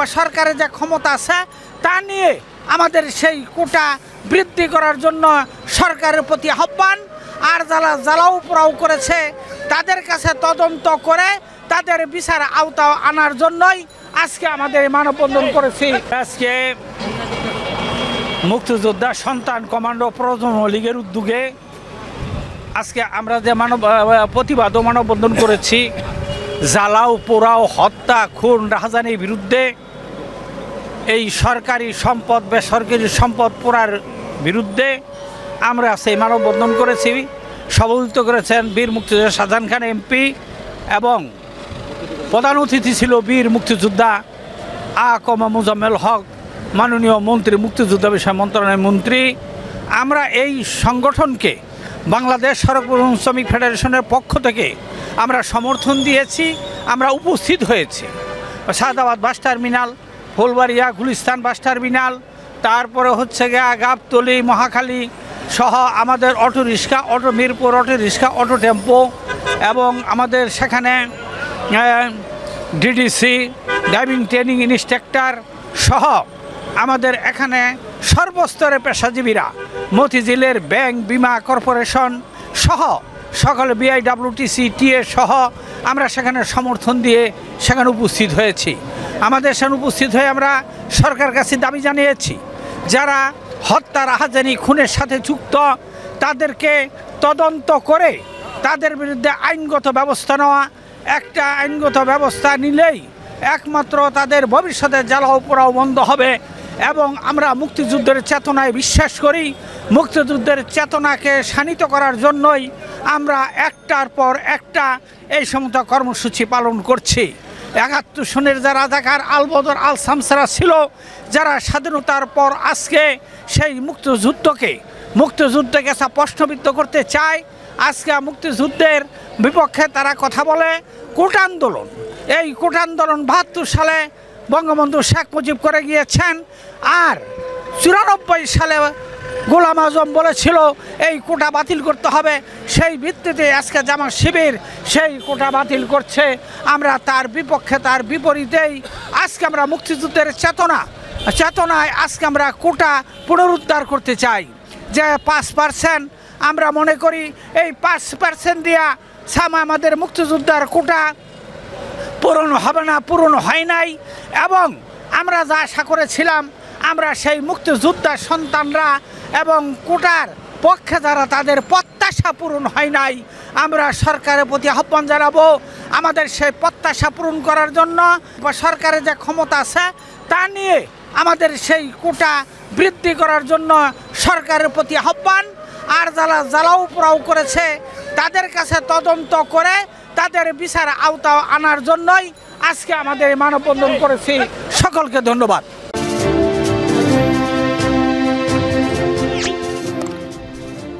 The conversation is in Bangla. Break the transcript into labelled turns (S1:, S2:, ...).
S1: বা সরকারের যে ক্ষমতা আছে, তা নিয়ে আমাদের সেই কোটা বৃদ্ধি করার জন্য সরকারের প্রতি আহ্বান, আর যারা জ্বালাও পোড়াও করেছে, তাদের কাছে তদন্ত করে তাদের বিচার আওতা আনার জন্যই আজকে আমাদের মানববন্ধন করেছি। আজকে মুক্তিযোদ্ধা সন্তান কমান্ডো প্রজন্ম লীগের উদ্যোগে আজকে আমরা যে মানব প্রতিবাদ মানববন্ধন করেছি জ্বালাও পোড়াও হত্যা, খুন, রাহাজানির বিরুদ্ধে এই সরকারি সম্পদ, বেসরকারি সম্পদ পোড়ার বিরুদ্ধে আমরা সেই মানববন্ধন করেছি, সভাপতিত্ব করেছেন বীর মুক্তিযোদ্ধা শাহজাহান খান এমপি এবং প্রধান অতিথি ছিল বীর মুক্তিযোদ্ধা আ কমা মুজাম্মেল হক, মাননীয় মন্ত্রী, মুক্তিযোদ্ধা বিষয় মন্ত্রণালয়ের মন্ত্রী। আমরা এই সংগঠনকে বাংলাদেশ সড়ক পরিবহন শ্রমিক ফেডারেশনের পক্ষ থেকে আমরা সমর্থন দিয়েছি, আমরা উপস্থিত হয়েছি। Sayedabad bus terminal Fulbaria Gulistan bus terminal, তারপরে হচ্ছে গিয়া গাবতলি, মহাখালী সহ আমাদের auto rickshaw, auto Mirpur, auto rickshaw, auto tempo এবং আমাদের সেখানে ডিডিসি, ড্রাইভিং ট্রেনিং ইনস্ট্রাক্টর সহ আমাদের এখানে সর্বস্তরে পেশাজীবীরা, মতিঝিলের ব্যাংক বিমা কর্পোরেশন সহ সকল বিআইডাব্লিউটিসি টিএ সহ আমরা সেখানে সমর্থন দিয়ে সেখানে উপস্থিত হয়েছি। আমাদের সেখানে উপস্থিত হয়ে আমরা সরকার কাছে দাবি জানিয়েছি, যারা হত্যা রাহাজানি খুনের সাথে যুক্ত, তাদেরকে তদন্ত করে তাদের বিরুদ্ধে আইনগত ব্যবস্থা নেওয়া, একটা আইনগত ব্যবস্থা নিলেই একমাত্র তাদের ভবিষ্যতে জ্বালাও পোড়াও বন্ধ হবে এবং আমরা মুক্তিযুদ্ধের চেতনায় বিশ্বাস করি, মুক্তিযুদ্ধের চেতনাকে শানিত করার জন্যই আমরা একটার পর একটা এই সমস্ত কর্মসূচি পালন করছি। একাত্তর সনের যারা রাজাকার আলবদর আল সামসারা ছিল, যারা স্বাধীনতার পর আজকে সেই মুক্তিযুদ্ধকে মুক্তিযুদ্ধকে প্রশ্নবিদ্ধ করতে চায়, আজকে মুক্তিযুদ্ধের বিপক্ষে তারা কথা বলে কোট আন্দোলন এই কোট আন্দোলন বাহাত্তর সালে বঙ্গবন্ধু শেখ মুজিব করে গিয়েছেন, আর চুরানব্বই সালে গোলাম আজম বলেছিল, এই কোটা বাতিল করতে হবে। সেই ভিত্তিতে আজকে জামা শিবির, সেই কোটা বাতিল করছে। আমরা তার বিপক্ষে, তার বিপরীতেই আজকে আমরা মুক্তিযুদ্ধের চেতনা, চেতনায় আজকে আমরা কোটা পুনরুদ্ধার করতে চাই। যে পাঁচ পার্সেন্ট আমরা মনে করি, এই পাঁচ পার্সেন্ট দিয়া সাম আমাদের মুক্তিযোদ্ধার কোটা পূরণ হবে না, পূরণ হয় নাই। এবং আমরা যা আশা করেছিলাম আমরা সেই মুক্তিযোদ্ধার সন্তানরা এবং কোটার পক্ষে যারা তাদের প্রত্যাশা পূরণ হয় নাই, আমরা সরকারের প্রতি আহ্বান জানাব। আমাদের সেই প্রত্যাশা পূরণ করার জন্য বা সরকারের যে ক্ষমতা আছে, তা নিয়ে আমাদের সেই কোটা বৃদ্ধি করার জন্য সরকারের প্রতি আহ্বান। আর যারা জ্বালাও পোড়াও করেছে, তাদের কাছে তদন্ত করে তাদের বিচার আওতা আনার জন্যই আজকে আমাদের মানববন্ধন করেছি। সকলকে ধন্যবাদ।